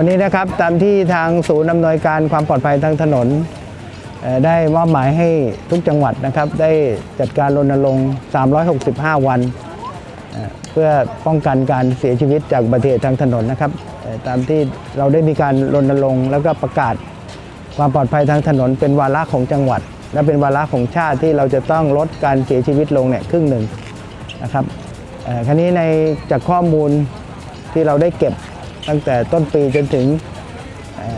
วันนี้นะครับตามที่ทางศูนย์อำนวยการความปลอดภัยทางถนน ได้มอบหมายให้ทุกจังหวัดนะครับ ได้จัดการรณรงค์ 365 วัน เพื่อป้องกันการเสียชีวิตจากอุบัติเหตุทางถนนนะครับ ตามที่เราได้มีการรณรงค์แล้วก็ประกาศความปลอดภัยทางถนน เป็นวาระของจังหวัด และเป็นวาระของชาติที่เราจะต้องลดการเสียชีวิตลงเนี่ยครึ่งหนึ่งนะครับคราวนี้ในจากข้อมูลที่เราได้เก็บ ตั้งแต่ต้นปีจนถึง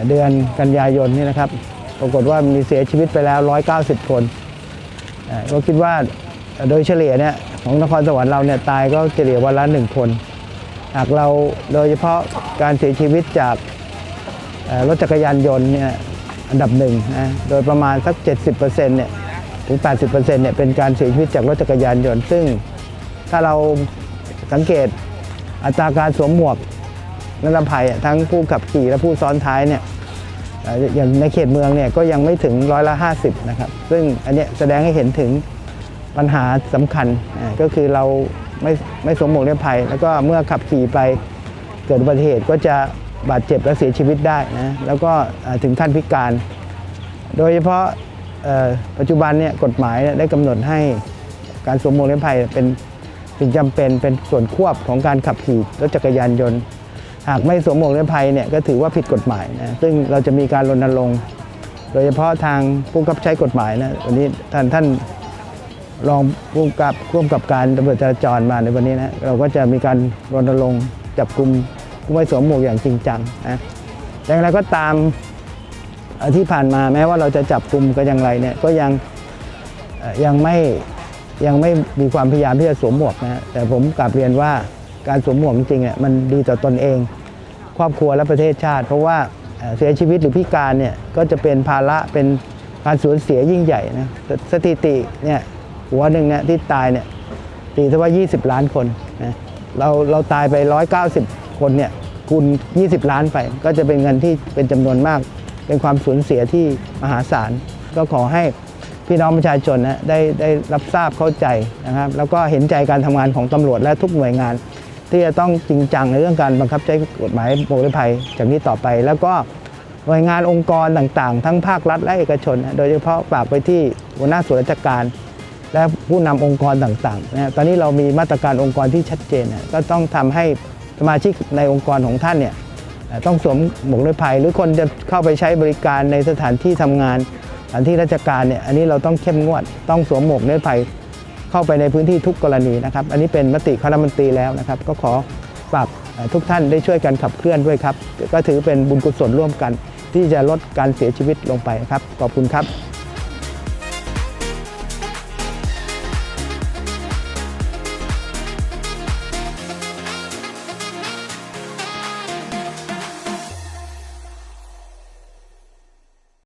เดือนกันยายนนี่นะครับ ปรากฏว่ามีเสียชีวิตไปแล้ว 190 คนก็คิดว่าโดยเฉลี่ยเนี่ยของนครสวรรค์เราเนี่ยตายก็เฉลี่ยวันละหนึ่งคน หากเราโดยเฉพาะการเสียชีวิตจากรถจักรยานยนต์เนี่ยอันดับหนึ่งนะ โดยประมาณสัก 70%เนี่ยถึง 80%เนี่ยเป็นการเสียชีวิตจากรถจักรยานยนต์ ซึ่งถ้าเราสังเกตอัตราการสวมหมวก นิรภัยอะทั้งผู้ขับขี่และผู้ซ้อนท้ายเนี่ยอย่างในเขตเมืองเนี่ยก็ยังไม่ถึงร้อยละ 50 นะครับ ซึ่งอันนี้แสดงให้เห็นถึงปัญหาสำคัญก็คือเราไม่ไม่สวมหมวกนิรภัย แล้วก็เมื่อขับขี่ไปเกิดอุบัติเหตุก็จะบาดเจ็บและเสียชีวิตได้นะแล้วก็ถึงขั้นพิการ โดยเฉพาะปัจจุบันเนี่ยกฎหมายเนี่ยได้กำหนดให้การสวมหมวกนิรภัยเป็นสิ่งจำเป็นเป็นส่วนควบของการขับขี่รถจักรยานยนต์ หากไม่สวมหมวกนิรภัยเนี่ยก็ถือว่าผิดกฎหมายนะซึ่งเราจะมีการรณรงค์โดยเฉพาะทางผู้กับใช้กฎหมายนะวันนี้ท่านท่านรองผู้กับร่วมกับการตำรวจจราจรมาในวันนี้นะเราก็จะมีการรณรงค์จับกลุ่มผู้ไม่สวมหมวกอย่างจริงจังนะอย่างไรก็ตามที่ผ่านมาแม้ว่าเราจะจับกลุ่มก็อย่างไรเนี่ยก็ยังยังไม่ยังไม่มีความพยายามที่จะสวมหมวกนะแต่ผมกลับเรียนว่า การสวมหมวกจริงๆเนี่ยมันดีต่อตนเอง ครอบครัวและประเทศชาติ เพราะว่าเสียชีวิตหรือพิการเนี่ยก็จะเป็นภาระเป็นการสูญเสียยิ่งใหญ่นะสสถิติเนี่ยหัวหนึ่งเนี่ยที่ตายเนี่ยตีซะว่า 20 ล้านคนนะเราเราตายไป 190 คนเนี่ยคูณ20 ล้านไป ก็จะเป็นเงินที่เป็นจำนวนมาก เป็นความสูญเสียที่มหาศาล ก็ขอให้พี่น้องประชาชนนะได้ได้รับทราบเข้าใจนะครับ แล้วก็เห็นใจการทำงานของตำรวจและทุกหน่วยงาน ที่จะต้องจริงจังในเรื่องการบังคับใช้กฎหมายโมกนิภัยจากนี้ต่อไป แล้วก็หน่วยงานองค์กรต่างๆ ทั้งภาครัฐและเอกชน โดยเฉพาะฝากไปที่หัวหน้าส่วนราชการ และผู้นำองค์กรต่างๆนะตอนนี้เรามีมาตรการองค์กรที่ชัดเจนนะก็ต้องทำให้สมาชิกในองค์กรของท่านเนี่ยต้องสวมหมวกนิรภัย หรือคนจะเข้าไปใช้บริการในสถานที่ทำงานสถานที่ราชการเนี่ยอันนี้เราต้องเข้มงวดต้องสวมหมวกนิรภัย เข้าไปในพื้นที่ทุกกรณีนะครับ อันนี้เป็นมติคณะมนตรีแล้วนะครับ ก็ขอฝากเอ่อทุกท่านได้ช่วยกันขับเคลื่อนด้วยครับ ก็ถือเป็นบุญกุศลร่วมกัน ที่จะลดการเสียชีวิตลงไปครับ ขอบคุณครับ